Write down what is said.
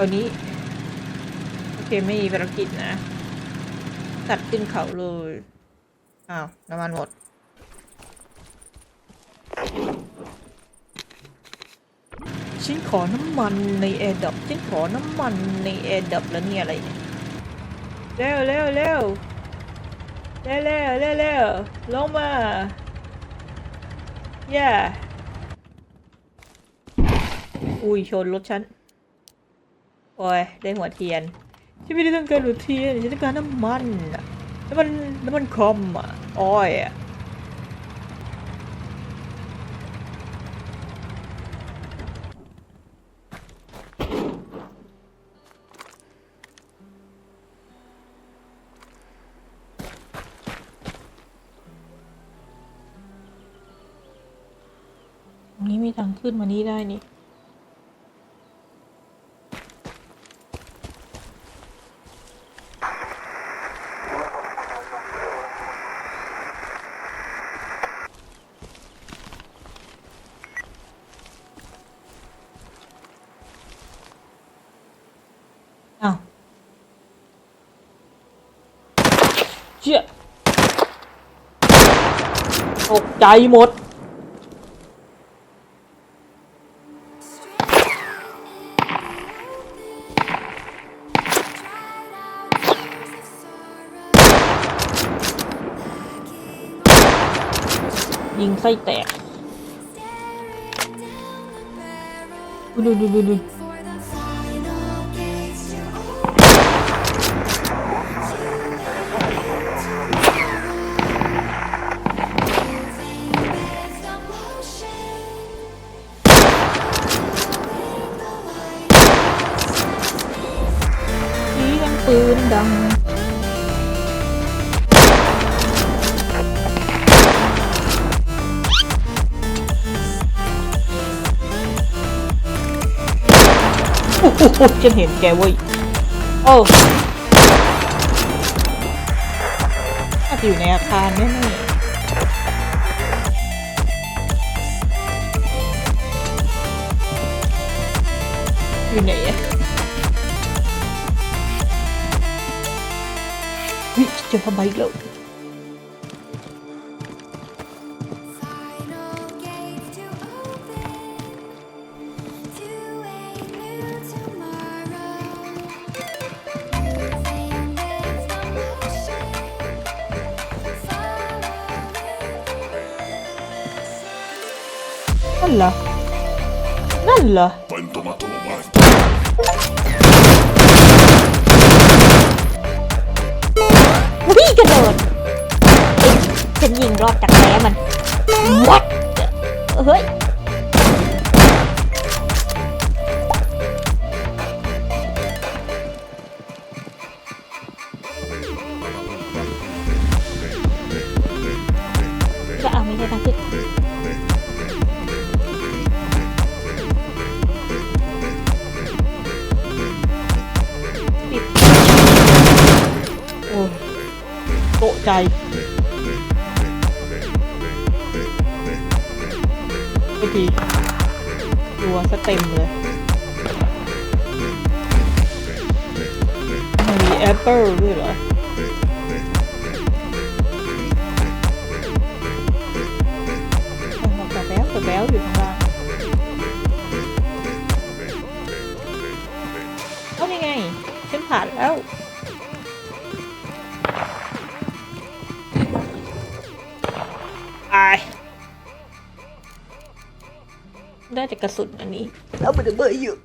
ตอนนี้ โอเคไม่มีภารกิจนะตัดขึ้นเขาเลย อ้าว น้ำมันหมด ฉันขอน้ำมันในแอร์ดับฉันขอน้ำมันในแอร์ดับแล้วเนี่ยอะไรเนี่ยเร็วเร็วเร็วเร็วเร็วเร็วเร็วลงมาย่าอุ้ยชนรถฉัน โอ้ยได้หัวเทียนฉันไม่ได้ต้องการหัวเทียนฉันต้องการน้ำมันอะน้ำมันน้ำมันคอมอะอ้อยอะตรงนี้มีทางขึ้นมานี่ได้นี่ เชี่ยตกใจหมด ยิงไส้แตกดูดูดูดู ปืนดัง โอ้โหฉันเห็นแกเว้ย โอ้น่าจะอยู่ในอาคารแน่ๆอยู่ไหนอะ วิเจอพบ ติดโอ้โตะใจเมื่อกี้ตัวสเต็มเลยมีแอปเปิลด้วยเหรอ ยังไง ฉันผ่านแล้วอาย ได้แต่กระสุนอันนี้ แล้วมันจะเบอร์อยู่